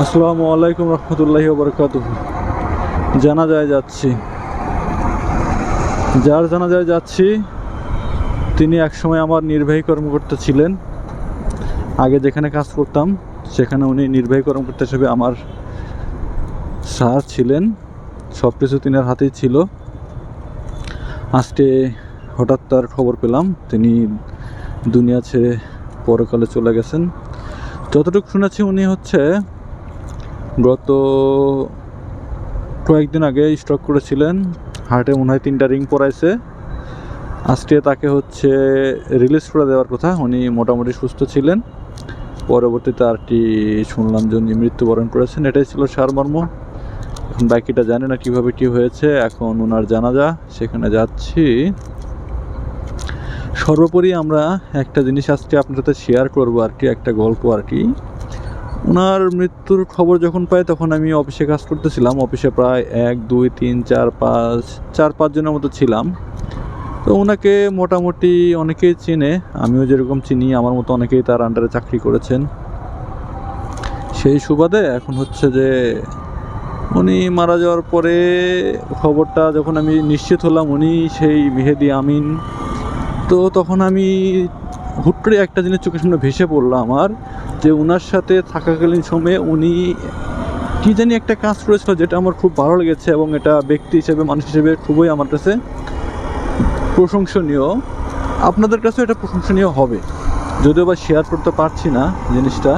আসসালামু আলাইকুম রহমতুল্লাহি বরকাত জানা যায় যাচ্ছি। যার জানা যায় যাচ্ছি, তিনি একসময় আমার নির্বাহী কর্মকর্তা ছিলেন। আগে যেখানে কাজ করতাম, সেখানে উনি নির্বাহী কর্মকর্তা হিসেবে আমার স্যার ছিলেন। সব কিছু তিনার হাতেই ছিল। আজকে হঠাৎ তার খবর পেলাম, তিনি দুনিয়া ছেড়ে পরকালে চলে গেছেন। যতটুকু শুনেছি উনি হচ্ছে গত কয়েকদিন আগে স্ট্রোক করেছিলেন। হার্টে মনে হয় তিনটা রিং পড়াইছে আজকে তাকে হচ্ছে রিলিজ করে দেওয়ার কথা। উনি মোটামুটি সুস্থ ছিলেন। পরবর্তীতে আর কি শুনলাম যে উনি মৃত্যুবরণ করেছেন। এটাই ছিল সারমর্ম। এখন বাকিটা জানি না কীভাবে কী হয়েছে। এখন ওনার জানাজা। সেখানে যাচ্ছি। সর্বোপরি আমরা একটা জিনিস আজকে আপনার সাথে শেয়ার করব আর কি, একটা গল্প আর কি। ওনার মৃত্যুর খবর যখন পাই, তখন আমি অফিসে কাজ করতেছিলাম। অফিসে প্রায় এক, দুই, তিন, চার, পাঁচ চার, পাঁচ জনের মতো ছিলাম। তো ওনাকে মোটামুটি অনেকেই চেনে। আমিও যেরকম চিনি, আমার মতো অনেকেই তার আন্ডারে চাকরি করেছেন। সেই সুবাদে এখন হচ্ছে যে উনি মারা যাওয়ার পরে খবরটা যখন আমি নিশ্চিত হলাম, উনি সেই মেহেদি আমিন। তো তখন আমি হুট করে একটা জিনিস চোখের সামনে ভেসে পড়ল আমার, যে ওনার সাথে থাকাকালীন সময়ে উনি কি জানি একটা কাজ করেছিল যেটা আমার খুব ভালো লেগেছে এবং এটা ব্যক্তি হিসেবে, মানুষ হিসেবে খুবই আমার কাছে প্রশংসনীয়। আপনাদের কাছেও এটা প্রশংসনীয় হবে। যদিও বা শেয়ার করতে পারছি না জিনিসটা,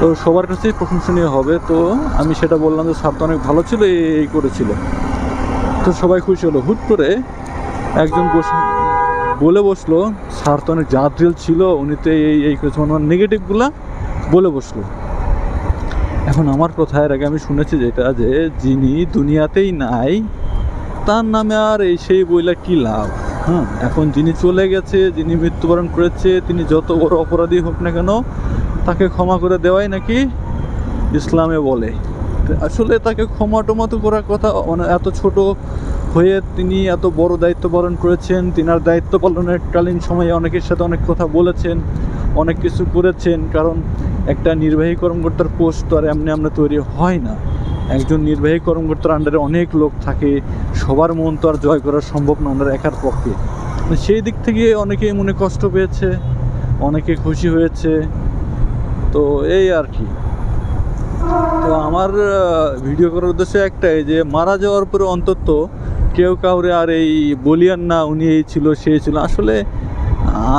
তো সবার কাছেই প্রশংসনীয় হবে। তো আমি সেটা বললাম যে, স্যার তো অনেক ভালো ছিল এই করেছিল। তো সবাই খুশি হলো। হুট করে একজন বসে বলে বসল, স্যার তো অনেক জাদ্রিল ছিল, উনি তো এই এই মানে নেগেটিভগুলা বলে বসল। এখন আমার কথা এর আগে আমি শুনেছি যেটা যে, যিনি দুনিয়াতেই নাই, তার নামে আর এই সেই বইলা কি লাভ? হ্যাঁ এখন যিনি চলে গেছে, যিনি মৃত্যুবরণ করেছে, তিনি যত বড় অপরাধী হোক না কেন, তাকে ক্ষমা করে দেওয়াই নাকি ইসলামে বলে। আসলে তাকে ক্ষমা টমা তো করার কথা মানে এত ছোট হয়ে তিনি এত বড় দায়িত্ব পালন করেছেন, তিনার দায়িত্ব পালনের কালীন সময়ে অনেকের সাথে অনেক কথা বলেছেন, অনেক কিছু করেছেন, কারণ একটা নির্বাহী কর্মকর্তার পোস্ট তো আর এমনি এমনি তৈরি হয় না। একজন নির্বাহী কর্মকর্তার আন্ডারে অনেক লোক থাকে, সবার মন তো আর জয় করা সম্ভব না ওনার একার পক্ষে। তো সেই দিক থেকে অনেকেই মনে কষ্ট পেয়েছে, অনেকে খুশি হয়েছে, তো এই আর কি। তো আমার ভিডিও করার উদ্দেশ্য একটাই যে, মারা যাওয়ার পরে অন্তত কেউ কাউরে আর এই বলিয়ান না, উনি এই ছিল সেই ছিল। আসলে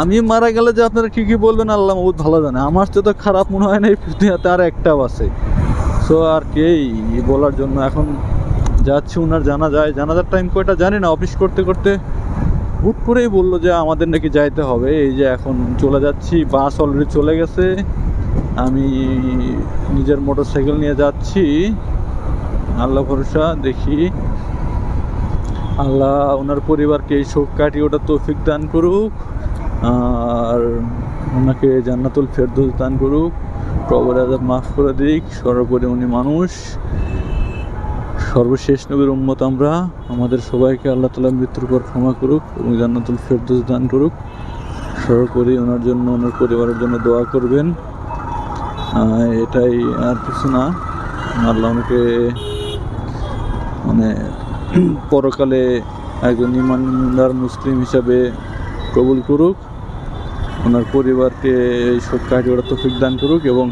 আমি মারা গেলে যে আপনারা কী কী বলবেন, আল্লাহ বহুত ভালো জানে। আমার তো খারাপ মনে হয় না এই দুনিয়াতে, আর একটাও আছে। সো আর কি বলার জন্য? এখন যাচ্ছি ওনার জানা যায়। জানাজার টাইম কয়টা জানি না অফিস করতে করতে হুট করেই বলল যে আমাদের নাকি যাইতে হবে। এই যে এখন চলে যাচ্ছি বাস অলরেডি চলে গেছে। আমি নিজের মোটর সাইকেল নিয়ে যাচ্ছি। আল্লাহ ভরসা, দেখি। আল্লাহ ওনার পরিবারকে এই শোক কাটিয়ে ওটা তৌফিক দান করুক, আর ওনাকে জান্নাতুল ফেরদৌস দান করুক, কবর আজাব মাফ করে দিক, সর্বোপরি উনি মানুষ। সর্বশেষ নবীর উম্মত আমরা, আমাদের সবাইকে আল্লাহ তালা মৃত্যুর পর ক্ষমা করুক এবং জান্নাতুল ফেরদৌস দান করুক। সর্বোপরি ওনার জন্য, ওনার পরিবারের জন্য দোয়া করবেন। এটাই আর কিছু না। আল্লাহ ওনাকে মানে পরকালে একজন ইমানদার মুসলিম হিসাবে কবুল করুক, ওনার পরিবারকে এই শোক ওরা তফিক দান করুক এবং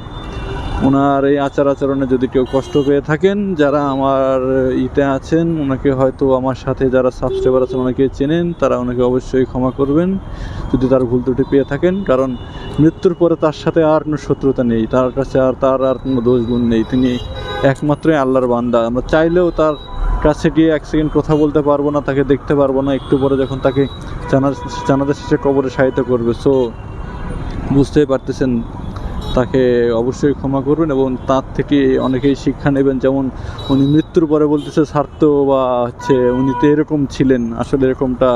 ওনার এই আচার আচরণে যদি কেউ কষ্ট পেয়ে থাকেন, যারা আমার ইতে আছেন, ওনাকে হয়তো আমার সাথে যারা সাবস্ক্রাইবার আছেন, ওনাকে চেনেন, তারা ওনাকে অবশ্যই ক্ষমা করবেন। যদি তার ভুল ত্রুটি পেয়ে থাকেন, কারণ মৃত্যুর পরে তার সাথে আর কোনো শত্রুতা নেই, তার কাছে আর তার আর কোনো দোষ গুণ নেই। তিনি একমাত্রই আল্লাহর বান্দা। আমরা চাইলেও তার কাছে গিয়ে এক সেকেন্ড কথা বলতে পারব না, তাকে দেখতে পারব না, একটু পরে যখন তাকে জানা জানাজা শেষে কবরে সাহিত্য করবে। সো বুঝতেই পারতেছেন, তাকে অবশ্যই ক্ষমা করবেন এবং তার থেকে অনেকেই শিক্ষা নেবেন। যেমন উনি মৃত্যুর পরে বলতেছে স্বার্থ বা হচ্ছে উনি তো এরকম ছিলেন, আসলে এরকমটা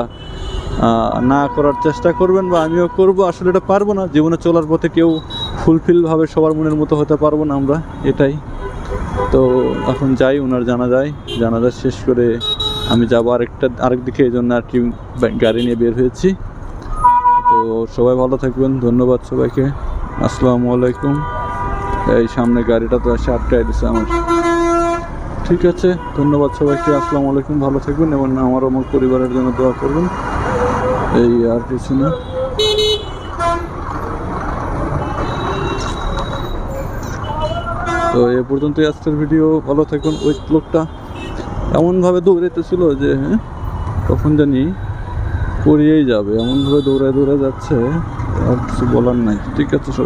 না করার চেষ্টা করবেন বা আমিও করব, আসলে এটা পারব না। জীবনে চলার পথে কেউ ফুলফিলভাবে সবার মনের মতো হতে পারব না আমরা, এটাই। তো এখন যাই, ওনার জানা যায় জানাজা শেষ করে আমি যাব আরেকটা, আরেক দিকে এই জন্য আর কি গাড়ি নিয়ে বের হয়েছি। তো সবাই ভালো থাকবেন, ধন্যবাদ সবাইকে। আসসালামু আলাইকুম। এই সামনে গাড়িটা তো এসে আটকাই দিছে আমার। ঠিক আছে, ধন্যবাদ সবাইকে। আসসালামু আলাইকুম, ভালো থাকবেন এবং আমার আমার পরিবারের জন্য দোয়া করবেন। এই আর কিছু না। তো এ পর্যন্তই আজকের ভিডিও ভালো থাকুন ওই লোকটা। এমনভাবে দৌড়াইতেছিল যে হ্যাঁ কখন জানি পড়িয়েই যাবে, এমনভাবে দৌড়ায় দৌড়ায় যাচ্ছে, আর কিছু বলার নাই। ঠিক আছে সবাই।